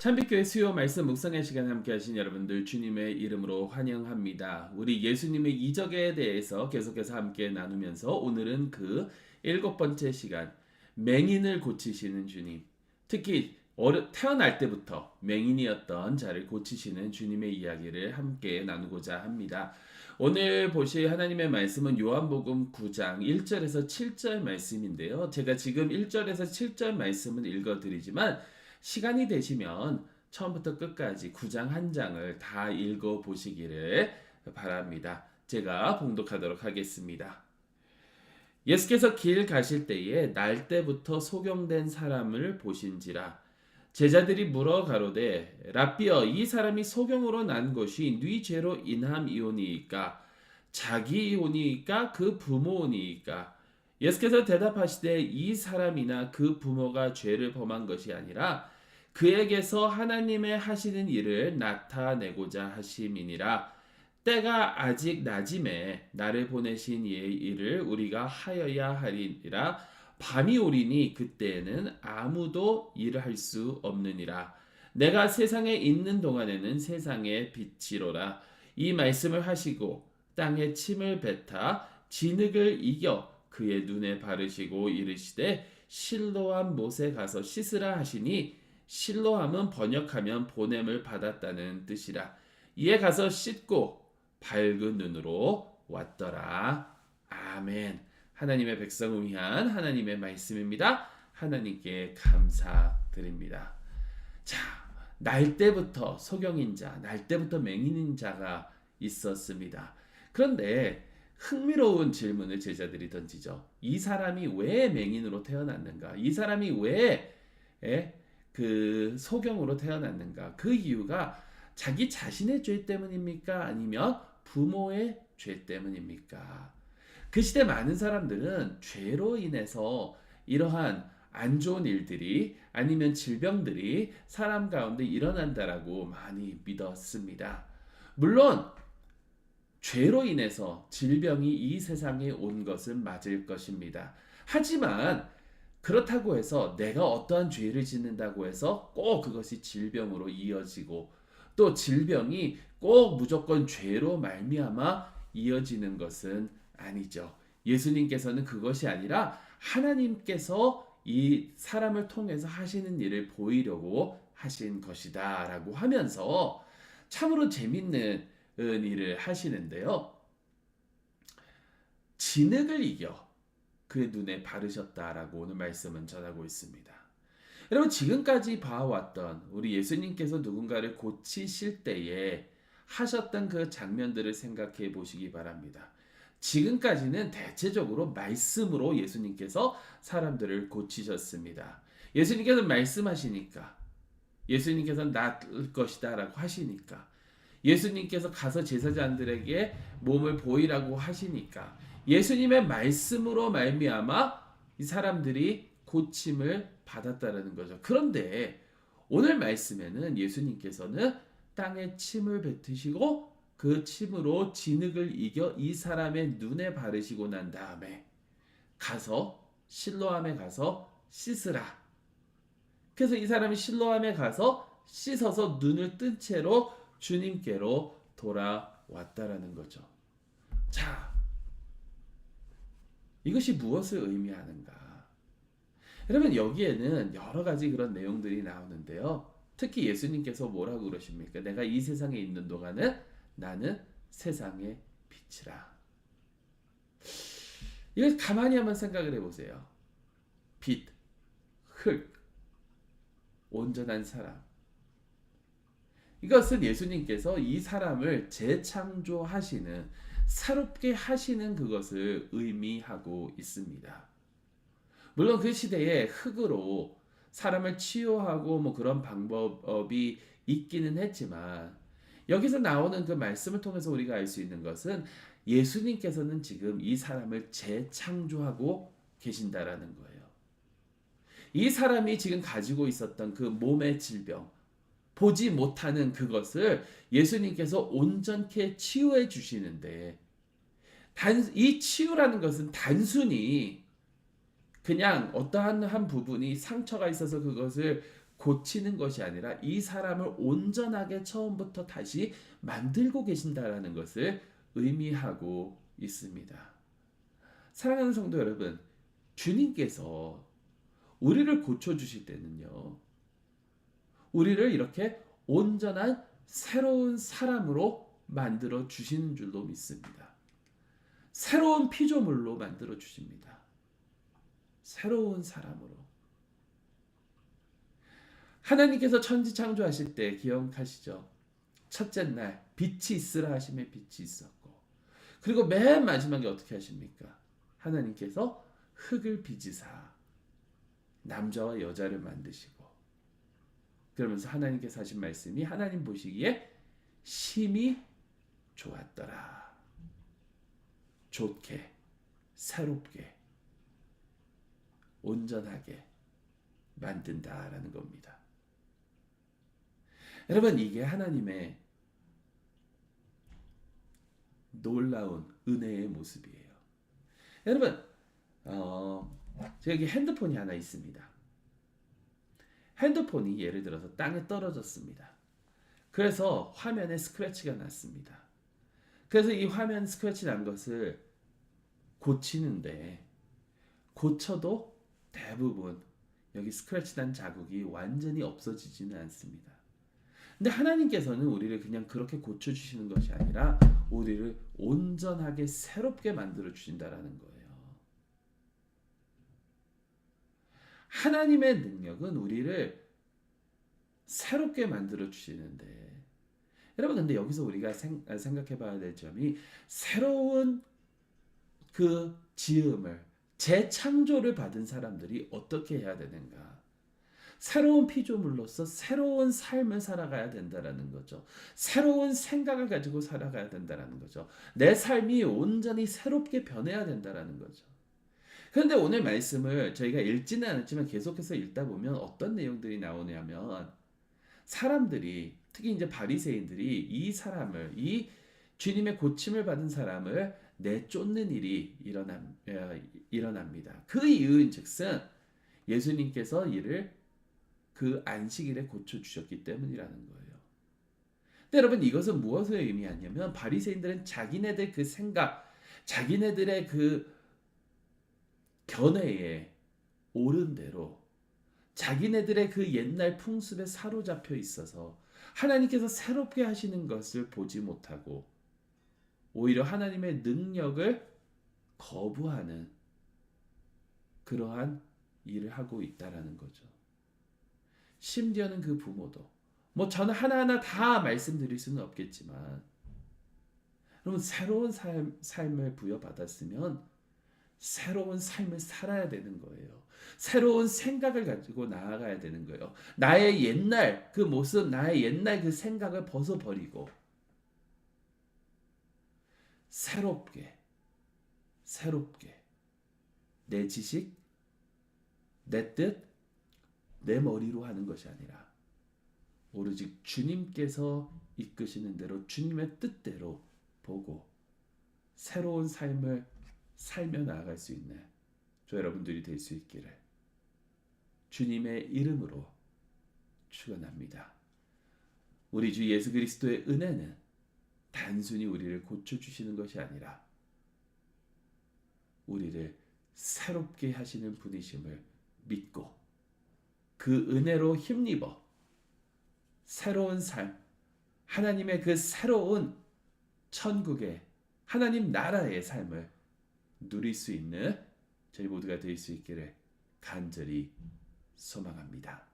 참빛교회 수요 말씀 묵상의 시간 함께 하신 여러분들 주님의 이름으로 환영합니다. 우리 예수님의 이적에 대해서 계속해서 함께 나누면서 오늘은 그 일곱 번째 시간 맹인을 고치시는 주님 특히 어려, 태어날 때부터 맹인이었던 자를 고치시는 주님의 이야기를 함께 나누고자 합니다. 오늘 보실 하나님의 말씀은 요한복음 9장 1절에서 7절 말씀인데요. 제가 지금 1절에서 7절 말씀을 읽어드리지만 시간이 되시면 처음부터 끝까지 9장 한 장을 다 읽어 보시기를 바랍니다. 제가 봉독하도록 하겠습니다. 예수께서 길 가실 때에 날 때부터 소경된 사람을 보신지라 제자들이 물어 가로되 라비어 이 사람이 소경으로 난 것이 네 죄로 인함이오니이까 자기 이오니이까 그 부모오니이까 예수께서 대답하시되 이 사람이나 그 부모가 죄를 범한 것이 아니라 그에게서 하나님의 하시는 일을 나타내고자 하심이니라. 때가 아직 낮임에 나를 보내신 이의 일을 우리가 하여야 하리니라. 밤이 오리니 그때에는 아무도 일을 할 수 없느니라. 내가 세상에 있는 동안에는 세상의 빛이로라. 이 말씀을 하시고 땅에 침을 뱉아 진흙을 이겨 그의 눈에 바르시고 이르시되 실로암 못에 가서 씻으라 하시니 실로함은 번역하면 보냄을 받았다는 뜻이라. 이에 가서 씻고 밝은 눈으로 왔더라. 아멘. 하나님의 백성을 위한 하나님의 말씀입니다. 하나님께 감사드립니다. 자, 날 때부터 소경인 자, 날 때부터 맹인인 자가 있었습니다. 그런데 흥미로운 질문을 제자들이 던지죠. 이 사람이 왜 맹인으로 태어났는가? 이 사람이 왜 에? 그 소경으로 태어났는가? 그 이유가 자기 자신의 죄 때문입니까? 아니면 부모의 죄 때문입니까? 그 시대 많은 사람들은 죄로 인해서 이러한 안 좋은 일들이 아니면 질병들이 사람 가운데 일어난다라고 많이 믿었습니다. 물론 죄로 인해서 질병이 이 세상에 온 것은 맞을 것입니다. 하지만 그렇다고 해서 내가 어떠한 죄를 짓는다고 해서 꼭 그것이 질병으로 이어지고 또 질병이 꼭 무조건 죄로 말미암아 이어지는 것은 아니죠. 예수님께서는 그것이 아니라 하나님께서 이 사람을 통해서 하시는 일을 보이려고 하신 것이다라고 하면서 참으로 재밌는 일을 하시는데요. 진흙을 이겨 그의 눈에 바르셨다라고 오늘 말씀은 전하고 있습니다. 여러분 지금까지 봐왔던 우리 예수님께서 누군가를 고치실 때에 하셨던 그 장면들을 생각해 보시기 바랍니다. 지금까지는 대체적으로 말씀으로 예수님께서 사람들을 고치셨습니다. 예수님께서 말씀하시니까 예수님께서 낫을 것이다 라고 하시니까 예수님께서 가서 제사장들에게 몸을 보이라고 하시니까 예수님의 말씀으로 말미암아 이 사람들이 고침을 받았다라는 거죠. 그런데 오늘 말씀에는 예수님께서는 땅에 침을 뱉으시고 그 침으로 진흙을 이겨 이 사람의 눈에 바르시고 난 다음에 가서 실로함에 가서 씻으라. 그래서 이 사람이 실로함에 가서 씻어서 눈을 뜬 채로 주님께로 돌아왔다라는 거죠. 자, 이것이 무엇을 의미하는가? 여러분 여기에는 여러 가지 그런 내용들이 나오는데요. 특히 예수님께서 뭐라고 그러십니까? 내가 이 세상에 있는 동안은 나는 세상의 빛이라. 이걸 가만히 한번 생각을 해보세요. 빛, 흙, 온전한 사람. 이것은 예수님께서 이 사람을 재창조하시는 새롭게 하시는 그것을 의미하고 있습니다. 물론 그 시대에 흙으로 사람을 치유하고 뭐 그런 방법이 있기는 했지만 여기서 나오는 그 말씀을 통해서 우리가 알 수 있는 것은 예수님께서는 지금 이 사람을 재창조하고 계신다라는 거예요. 이 사람이 지금 가지고 있었던 그 몸의 질병, 보지 못하는 그것을 예수님께서 온전케 치유해 주시는데 단, 이 치유라는 것은 단순히 그냥 어떠한 한 부분이 상처가 있어서 그것을 고치는 것이 아니라 이 사람을 온전하게 처음부터 다시 만들고 계신다라는 것을 의미하고 있습니다. 사랑하는 성도 여러분, 주님께서 우리를 고쳐 주실 때는요. 우리를 이렇게 온전한 새로운 사람으로 만들어 주시는 줄로 믿습니다. 새로운 피조물로 만들어 주십니다. 새로운 사람으로. 하나님께서 천지 창조하실 때 기억하시죠? 첫째 날 빛이 있으라 하심에 빛이 있었고 그리고 맨 마지막에 어떻게 하십니까? 하나님께서 흙을 빚으사 남자와 여자를 만드시고 그러면서 하나님께서 하신 말씀이 하나님 보시기에 심히 좋았더라. 좋게, 새롭게, 온전하게 만든다라는 겁니다. 여러분, 이게 하나님의 놀라운 은혜의 모습이에요. 여러분, 어, 여기 핸드폰이 하나 있습니다. 핸드폰이 예를 들어서 땅에 떨어졌습니다. 그래서 화면에 스크래치가 났습니다. 그래서 이 화면 스크래치 난 것을 고치는데 고쳐도 대부분 여기 스크래치 난 자국이 완전히 없어지지는 않습니다. 근데 하나님께서는 우리를 그냥 그렇게 고쳐주시는 것이 아니라 우리를 온전하게 새롭게 만들어 주신다라는 거예요. 하나님의 능력은 우리를 새롭게 만들어 주시는데 여러분 근데 여기서 우리가 생, 각해 봐야 될 점이 새로운 그 지음을 재창조를 받은 사람들이 어떻게 해야 되는가? 새로운 피조물로서 새로운 삶을 살아가야 된다라는 거죠. 새로운 생각을 가지고 살아가야 된다라는 거죠. 내 삶이 온전히 새롭게 변해야 된다라는 거죠. 그런데 오늘 말씀을 저희가 읽지는 않았지만 계속해서 읽다 보면 어떤 내용들이 나오냐면 사람들이 특히 이제 바리새인들이 이 사람을 이 주님의 고침을 받은 사람을 내쫓는 일이 일어납, 어, 일어납니다. 그 이유인즉슨 예수님께서 이를 그 안식일에 고쳐 주셨기 때문이라는 거예요. 근데 여러분 이것은 무엇을 의미하냐면 바리새인들은 자기네들 그 생각, 자기네들의 그 견해에 옳은 대로 자기네들의 그 옛날 풍습에 사로잡혀 있어서 하나님께서 새롭게 하시는 것을 보지 못하고 오히려 하나님의 능력을 거부하는 그러한 일을 하고 있다라는 거죠. 심지어는 그 부모도 뭐 저는 하나하나 다 말씀드릴 수는 없겠지만 여러분 새로운 삶, 삶을 부여받았으면 새로운 삶을 살아야 되는 거예요. 새로운 생각을 가지고 나아가야 되는 거예요. 나의 옛날 그 모습, 나의 옛날 그 생각을 벗어버리고 새롭게, 새롭게 내 지식, 내 뜻, 내 머리로 하는 것이 아니라 오로지 주님께서 이끄시는 대로 주님의 뜻대로 보고 새로운 삶을 살며 나아갈 수 있는 저 여러분들이 될 수 있기를 주님의 이름으로 축원합니다. 우리 주 예수 그리스도의 은혜는 단순히 우리를 고쳐 주시는 것이 아니라 우리를 새롭게 하시는 분이심을 믿고 그 은혜로 힘입어 새로운 삶, 하나님의 그 새로운 천국의 하나님 나라의 삶을 누릴 수 있는 저희 모두가 될 수 있기를 간절히 소망합니다.